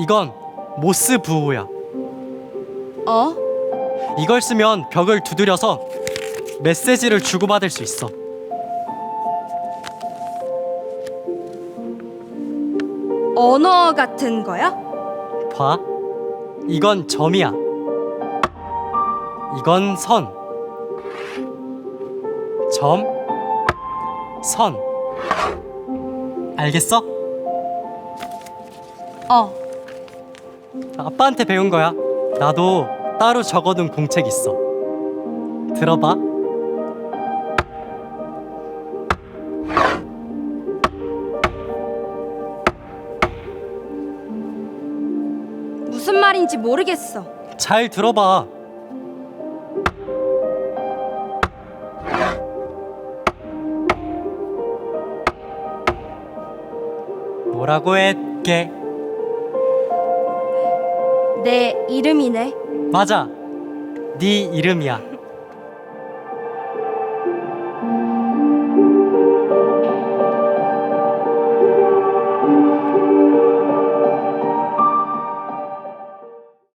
이건 모스 부호야. 어? 이걸 쓰면 벽을 두드려서 메시지를 주고받을 수 있어. 언어 같은 거야? 봐. 이건 점이야. 이건 선. 점. 선. 알겠어? 어. 아빠한테 배운 거야. 나도 따로 적어둔 공책 있어. 들어봐. 무슨 말인지 모르겠어. 잘 들어봐. 뭐라고 했게? 내 이름이네. 맞아. 네 이름이야.